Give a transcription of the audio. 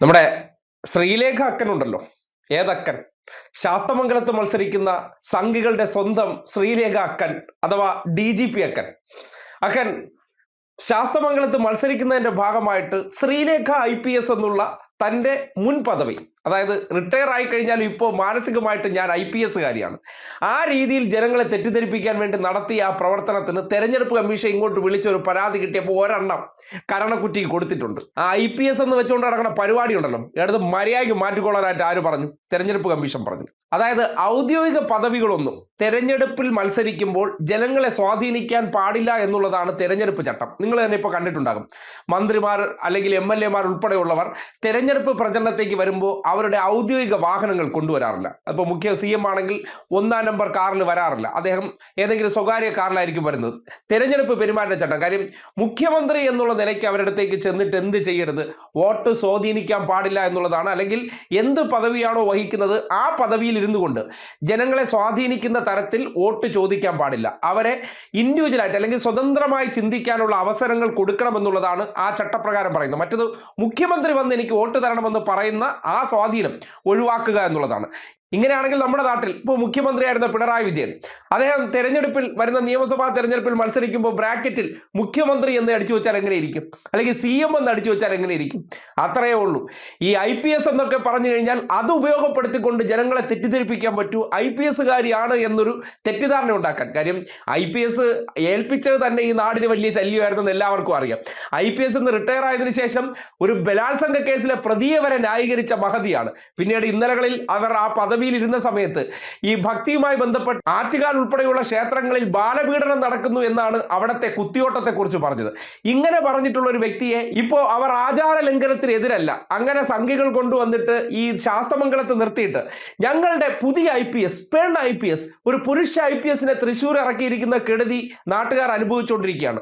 നമ്മുടെ ശ്രീലേഖ അക്കൻ ഉണ്ടല്ലോ ഏതക്കൻ? ശാസ്തമംഗലത്ത് മത്സരിക്കുന്ന സംഘികളുടെ സ്വന്തം ശ്രീലേഖ അക്കൻ അഥവാ ഡി ജി പി അക്കൻ. അക്കൻ ശാസ്തമംഗലത്ത് മത്സരിക്കുന്നതിന്റെ ഭാഗമായിട്ട് ശ്രീലേഖ ഐ പി എസ് എന്നുള്ള തന്റെ മുൻ പദവി അതായത് റിട്ടയർ ആയി കഴിഞ്ഞാൽ ഇപ്പോൾ മാനസികമായിട്ട് ഞാൻ ഐ പി എസ്സുകാരിയാണ്. ആ രീതിയിൽ ജനങ്ങളെ തെറ്റിദ്ധരിപ്പിക്കാൻ വേണ്ടി നടത്തിയ ആ പ്രവർത്തനത്തിന് തെരഞ്ഞെടുപ്പ് കമ്മീഷൻ ഇങ്ങോട്ട് വിളിച്ചൊരു പരാതി കിട്ടിയപ്പോൾ ഒരെണ്ണം കരണക്കുറ്റിക്ക് കൊടുത്തിട്ടുണ്ട്. ആ ഐ പി എസ് എന്ന് വെച്ചുകൊണ്ട് നടക്കുന്ന പരിപാടി ഉണ്ടല്ലോ എടുത്ത് മര്യാദയ്ക്ക് മാറ്റിക്കൊള്ളാനായിട്ട് ആര് പറഞ്ഞു? തെരഞ്ഞെടുപ്പ് കമ്മീഷൻ പറഞ്ഞു. അതായത് ഔദ്യോഗിക പദവികളൊന്നും തെരഞ്ഞെടുപ്പിൽ മത്സരിക്കുമ്പോൾ ജനങ്ങളെ സ്വാധീനിക്കാൻ പാടില്ല എന്നുള്ളതാണ് തെരഞ്ഞെടുപ്പ് ചട്ടം. നിങ്ങൾ തന്നെ ഇപ്പോൾ കണ്ടിട്ടുണ്ടാകും. മന്ത്രിമാർ അല്ലെങ്കിൽ എം എൽ എമാർ ഉൾപ്പെടെയുള്ളവർ തെരഞ്ഞെടുപ്പ് പ്രചരണത്തേക്ക് വരുമ്പോൾ അവരുടെ ഔദ്യോഗിക വാഹനങ്ങൾ കൊണ്ടുവരാറില്ല. അപ്പോൾ മുഖ്യ സി എം ആണെങ്കിൽ ഒന്നാം നമ്പർ കാറിൽ വരാറില്ല. അദ്ദേഹം ഏതെങ്കിലും സ്വകാര്യ കാറിലായിരിക്കും വരുന്നത്. തെരഞ്ഞെടുപ്പ് പെരുമാറ്റച്ചട്ടം കാര്യം മുഖ്യമന്ത്രി എന്നുള്ള നിലയ്ക്ക് അവരുടെ അടുത്തേക്ക് ചെന്നിട്ട് എന്ത് ചെയ്യരുത്? വോട്ട് സ്വാധീനിക്കാൻ പാടില്ല എന്നുള്ളതാണ്. അല്ലെങ്കിൽ എന്ത് പദവിയാണോ വഹിക്കുന്നത്? ആ പദവിയിൽ ഇരുന്നു കൊണ്ട് ജനങ്ങളെ സ്വാധീനിക്കുന്ന തരത്തിൽ വോട്ട് ചോദിക്കാൻ പാടില്ല. അവരെ ഇൻഡിവിജ്വലായിട്ട് അല്ലെങ്കിൽ സ്വതന്ത്രമായി ചിന്തിക്കാനുള്ള അവസരങ്ങൾ കൊടുക്കണമെന്നുള്ളതാണ് ആ ചട്ടപ്രകാരം പറയുന്നത്. മറ്റത് മുഖ്യമന്ത്രി വന്ന് എനിക്ക് വോട്ട് തരണമെന്ന് പറയുന്ന ആ സ്വാധീനം ഒഴിവാക്കുക എന്നുള്ളതാണ്. ഇങ്ങനെയാണെങ്കിൽ നമ്മുടെ നാട്ടിൽ ഇപ്പോൾ മുഖ്യമന്ത്രിയായിരുന്ന പിണറായി വിജയൻ അദ്ദേഹം തെരഞ്ഞെടുപ്പിൽ വരുന്ന നിയമസഭാ തെരഞ്ഞെടുപ്പിൽ മത്സരിക്കുമ്പോൾ ബ്രാക്കറ്റിൽ മുഖ്യമന്ത്രി എന്ന് അടിച്ചു വെച്ചാൽ എങ്ങനെ ഇരിക്കും അല്ലെങ്കിൽ സി എം എന്ന് അടിച്ചു വെച്ചാൽ എങ്ങനെ ഇരിക്കും അത്രയേ ഉള്ളൂ. ഈ ഐ പി എസ് എന്നൊക്കെ പറഞ്ഞു കഴിഞ്ഞാൽ അത് ഉപയോഗപ്പെടുത്തിക്കൊണ്ട് ജനങ്ങളെ തെറ്റിദ്ധരിപ്പിക്കാൻ പറ്റൂ. ഐ പി എസ്സുകാരിയാണ് എന്നൊരു തെറ്റിദ്ധാരണ ഉണ്ടാക്കാൻ. കാര്യം ഐ പി എസ് ഏൽപ്പിച്ചത് തന്നെ ഈ നാടിന് വലിയ ശല്യമായിരുന്നെന്ന് എല്ലാവർക്കും അറിയാം. ഐ പി എസ് എന്ന് റിട്ടയർ ആയതിനു ശേഷം ഒരു ബലാത്സംഗ കേസിലെ പ്രതിയെ വരെ ന്യായീകരിച്ച മഹതിയാണ്. പിന്നീട് ഇന്നലകളിൽ അവർ ആ പദവിയിൽ ഇരുന്ന സമയത്ത് ഈ ഭക്തിയുമായി ബന്ധപ്പെട്ട് ആറ്റുകാൽ ഉൾപ്പെടെയുള്ള ക്ഷേത്രങ്ങളിൽ ബാലപീഡനം നടക്കുന്നു എന്നാണ് അവിടത്തെ കുത്തിയോട്ടത്തെ കുറിച്ച് പറഞ്ഞത്. ഇങ്ങനെ പറഞ്ഞിട്ടുള്ള ഒരു വ്യക്തിയെ ഇപ്പോൾ അവർ ആചാര ലംഘനത്തിനെതിരല്ല അങ്ങനെ സംഖ്യകൾ കൊണ്ടുവന്നിട്ട് ഈ ശാസ്തമംഗലത്ത് നിർത്തിയിട്ട് ഞങ്ങളുടെ പുതിയ ഐ പി എസ് പെൺ ഐ പി എസ് ഒരു പുരുഷ ഐ പി എസിനെ തൃശ്ശൂർ ഇറക്കിയിരിക്കുന്ന കെടുതി നാട്ടുകാർ അനുഭവിച്ചുകൊണ്ടിരിക്കുകയാണ്.